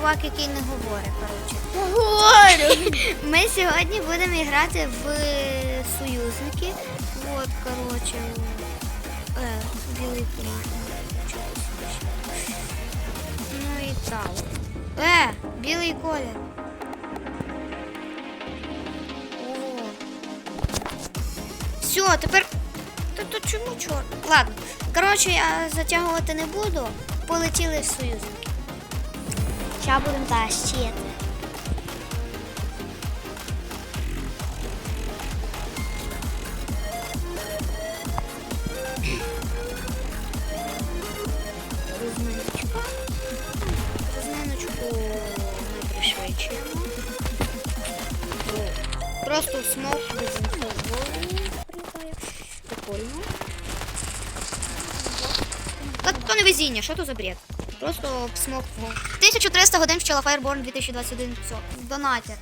Чувак, який не говорить, коротше. Говорю. Ми сьогодні будемо грати в союзники. От, коротше. Е, білий кулак. Ну і так. Е, білий колір. О. Все, тепер. Та то чому чорт? Ладно. Коротше, я затягувати не буду. Полетіли в союзники. Зараз будемо тащити. Розминочка. Розминочку ми пришвидшуємо. О, Просто в смок без інфозволу. Прикольно. Та то не везіння, що то за бред? Просто в смок. 1300 годин вчила Fireborn 2021. Все, донатер.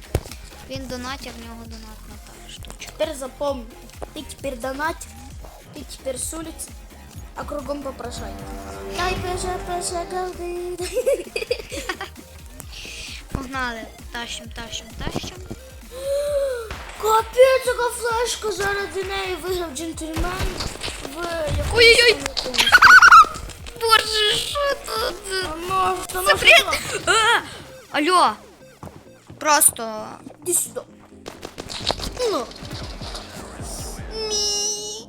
Він донатер, в нього донатна та штучка. Теперь запомни. Ты теперь донать, ты теперь с улицы, а кругом попрошай. Дай пеша, пеша, голды. Погнали. Тащим, тащим, тащим. Капець, яка флешка заради неї виграв джентльмен в якомусь Ой-ой-ой. була? А! Алло. Просто. Іди сюди. Ну. Мі.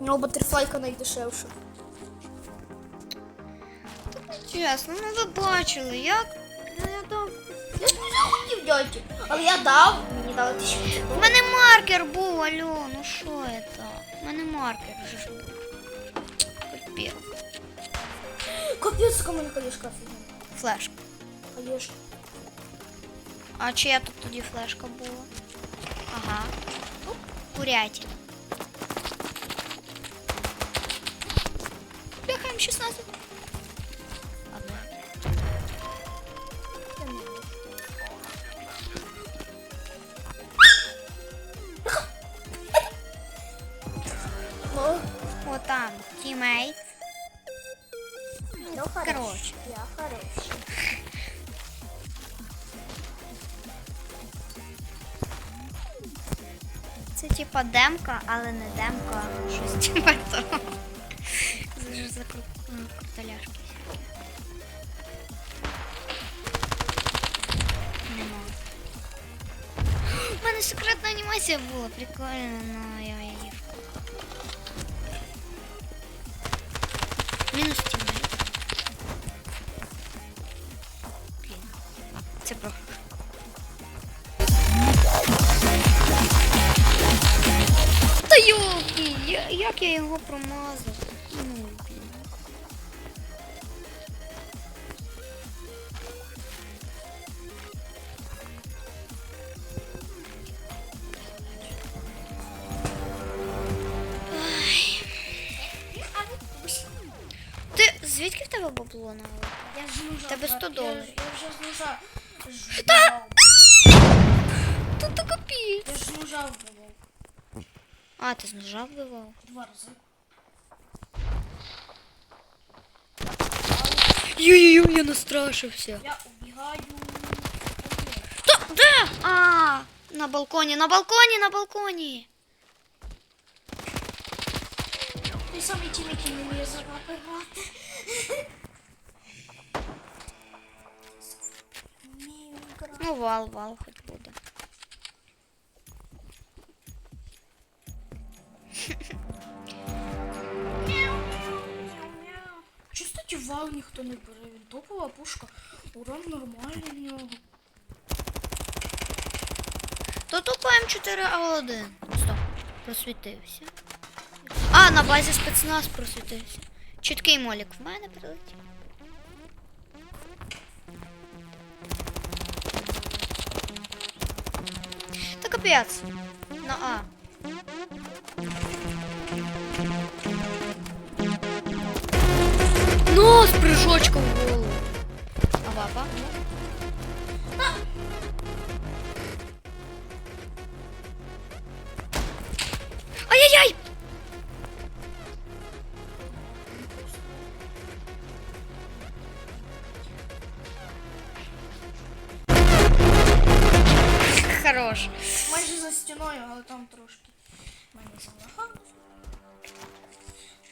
Ну, батерфлайка найдешевша. Чесно, ну ви бачили, як. Ну, я дав. Я ж не захотів але я дав, мені дали тисячу. У мене маркер був, алло, ну що це? У мене маркер вже був. Капець, кому не колішка офігенна. Флешка. Колішка. А чия тут тоді флешка була? Ага. Оп, Курятина. Бляха, М16. Ладно. Ну, Вот там, тімейт. Ну хорош. короче. Я хороший. Це типа демка, але не демка, а щось типа того. Це ж за ну, крутоляшки. Нема. У мене секретна анімація була, прикольно, но я її. Мінус в тебе бабло на Я ж нужа. Тебе 100 доларів. Я, я вже з ножа. Тут то копійць. Я ж з ножа вбивав. А, ти з ножа вбивав? Два рази. Ю-ю-ю, я настрашився. Я убігаю. Та, де? А, на балконі, на балконі, на балконі. Той самий тім, який не вміє за Ну, вал, вал хоч буде. Чи, кстати, вал ніхто не бере? Він топова пушка. Урон нормальний в нього. То тупо М4А1. Стоп, просвітився. А, на базі спецназ просвітився. Чіткий молік в мене прилетів. Та капець. На А. Ну, з прыжочком в голову. А папа? Ай-яй-яй!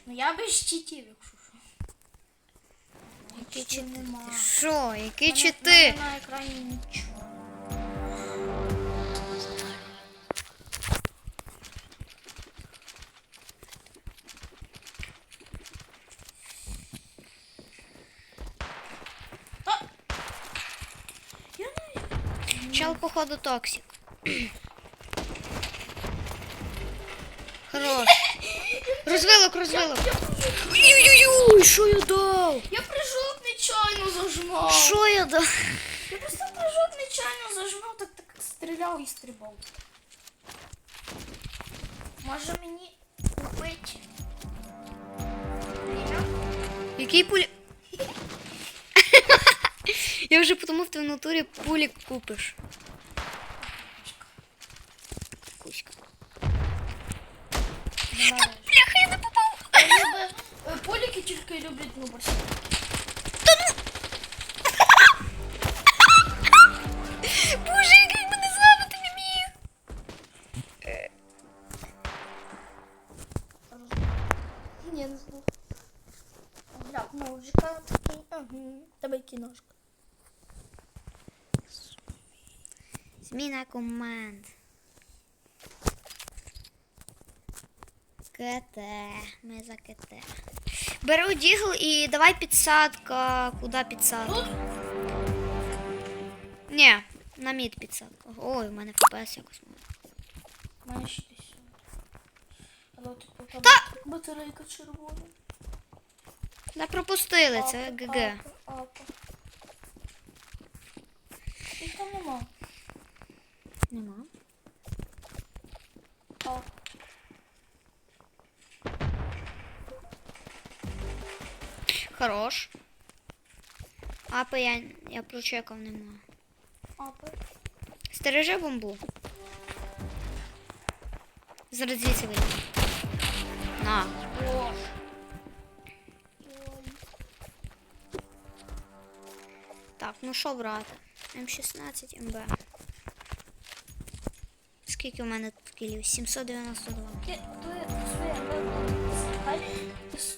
Ну я без читів, якщо що. Які Читів чити? нема. Що, які чити? мене на екрані нічого. Чел, походу, токсик. Хорош. Розвилок, розвилок. Ой-ой-ой, що я дав? Я прыжок нечайно зажмав. Що я дав? Я просто прыжок нечайно зажмав, так так стріляв і стрибав. Може мені купити? Время? Який пулі... Я вже подумав, ти в натурі пулі купиш. Тільки люблять ну. Боже, який мене зламати не міг. Ні, не знаю. Гля, ножика такий. Ага. Тебе кіношка. Зміна команд. КТ. Ми за КТ. Беру дігл і давай підсадка. Куди підсадка? Ні, на мід підсадка. Ой, у мене ФПС якось має. Але тут Та! батарейка червона. Не пропустили, це Апа, ГГ. апа, апа. І там нема. Нема. А. Хорош. Апа я, я прочекав нема. Апа. Стережи бомбу. Зараз звідси вийде. На. О. Так, ну що брати? М16 МБ. Скільки у мене тут кілів? 792. Ти, ти, своє, хай ти с-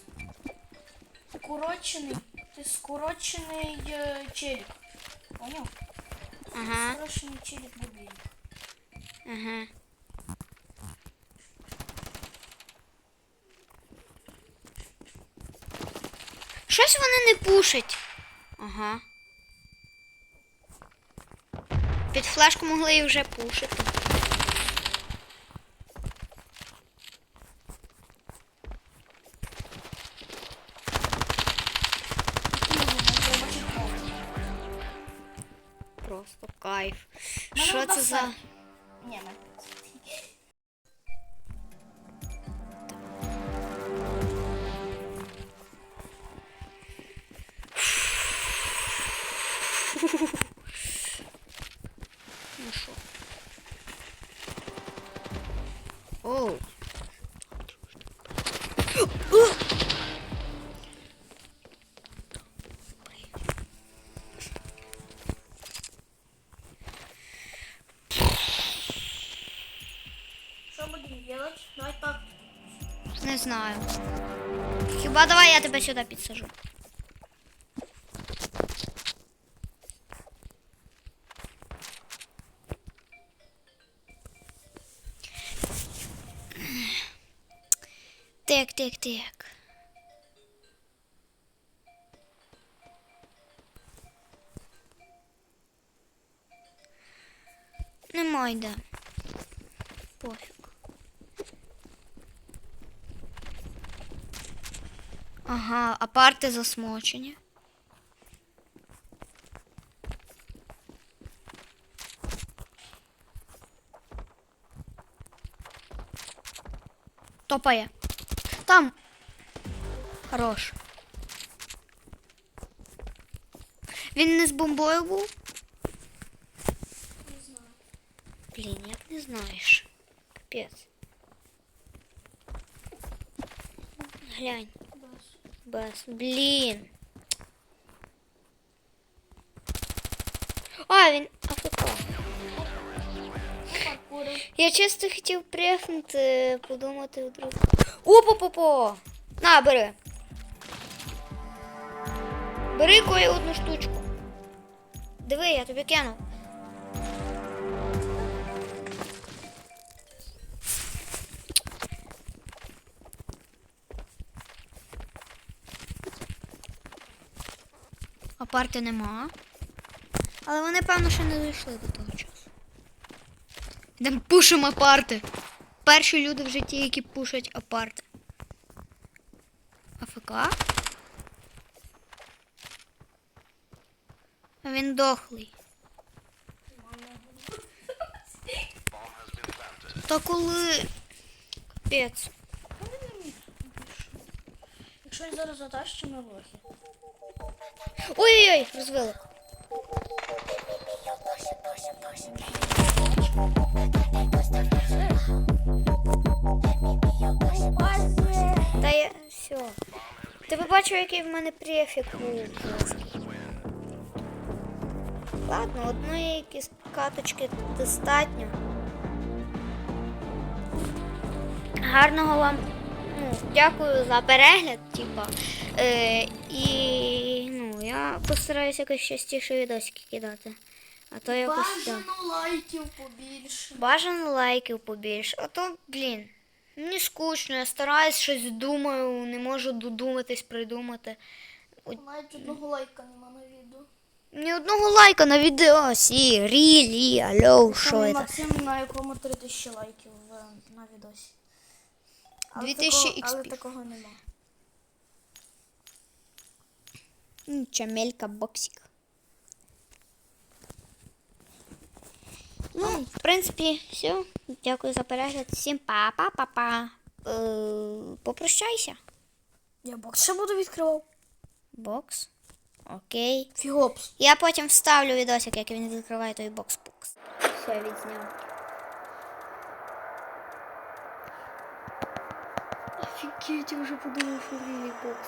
скорочений, ти скорочений е, челік. Поняв? Ага, Скорочений челік будинок. ага. Щось вони не пушать. Ага. Під флешку могли і вже пушити. Мене Що так. Не знаю. Хіба давай я тебе сюди підсажу. Так, так, так. Нема йде. Пофіг. Ага, а парти засмочені. Топає. Там. Хорош. Він не з бомбою був? Не знаю. Блін, як не знаєш. Капець. Глянь. Без. Блін. А, він АФК. Я чисто хотів прихнути, подумати вдруг. Опа-попо! На, бери. Бери кою одну штучку. Диви, я тобі кинув. А парти нема. Але вони, певно, ще не дійшли до того часу. Йдемо пушимо апарти. Перші люди в житті, які пушать апарти. АФК? Він дохлий. Та коли. Капець. Якщо він зараз то ми лохи. Ой-ой-ой, розвили. Та я. все. Ти побачив, який в мене префік був. Ладно, одної якісь каточки достатньо. Гарного вам. Ну, дякую за перегляд, типа. Е, і я постараюся якось частіше відосики кидати. А то якось. да. Лайків побільше. Бажано лайків побільше. А то, блін, мені скучно, я стараюсь щось думаю, не можу додуматись, придумати. Навіть одного лайка нема на відео. Ні одного лайка на відео, сі, рілі, алло, що це? Максим, на якому 3000 лайків е, на відосі. Але 2000 такого, але такого нема. Чамелька боксик. Ну, в принципі, все. Дякую за перегляд. Всім па-па-па-па. Е, попрощайся. Я бокс ще буду відкривав. Бокс. Окей. Фігопс. Я потім вставлю відосик, як він відкриває той бокс-бокс. Все, відзняв. Офігеть, я вже подумав, що він бокс.